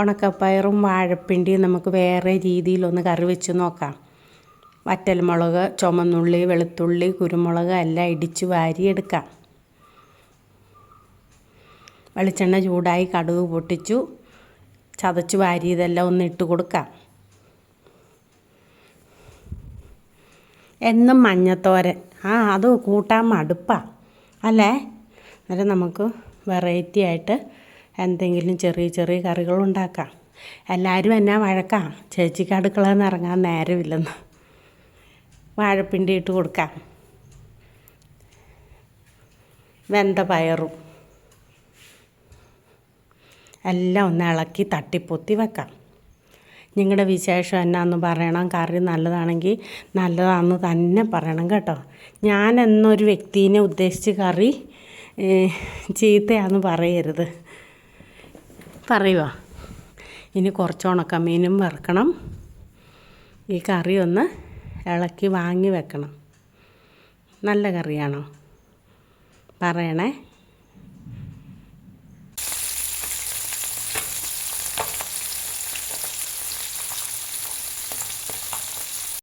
ഉണക്കപ്പയറും വാഴപ്പിണ്ടിയും നമുക്ക് വേറെ രീതിയിലൊന്ന് കറി വെച്ച് നോക്കാം. വറ്റൽമുളക് ചുമന്നുള്ളി വെളുത്തുള്ളി കുരുമുളക് എല്ലാം ഇടിച്ച് വാരിയെടുക്കാം. വെളിച്ചെണ്ണ ചൂടായി കടുക് പൊട്ടിച്ചു. ചതച്ച് വാരിയതെല്ലാം ഒന്ന് ഇട്ട് കൊടുക്കാം. എന്നും മഞ്ഞത്തോരൻ. ആ അത് കൂട്ടാൻ മടുപ്പാ. അല്ലേ? അന്നേരം നമുക്ക് വെറൈറ്റി ആയിട്ട് എന്തെങ്കിലും ചെറിയ ചെറിയ കറികൾ ഉണ്ടാക്കാം. എല്ലാവരും എന്നാ വഴക്കാം? ചേച്ചിക്ക് അടുക്കളയിൽ ഇറങ്ങാൻ നേരമില്ലെന്ന്. വാഴപ്പിണ്ടി ഇട്ട് കൊടുക്കാം. വെന്ത പയറും. എല്ലാം ഒന്ന് ഇളക്കി തട്ടിപ്പൊത്തി വെക്കാം. നിങ്ങളുടെ വിശേഷം എന്നാന്ന് പറയണം. കറി നല്ലതാണെങ്കിൽ നല്ലതാണെന്ന് തന്നെ പറയണം കേട്ടോ. ഞാൻ എന്നൊരു വ്യക്തിനെ ഉദ്ദേശിച്ച് കറി ചീത്തയാന്ന് പറയരുത്. പറയുക ഇനി കുറച്ച് ഉണക്കമീനും വറുക്കണം. ഈ കറി ഒന്ന് ഇളക്കി വാങ്ങി വെക്കണം. നല്ല കറിയാണോ? പറയണേ.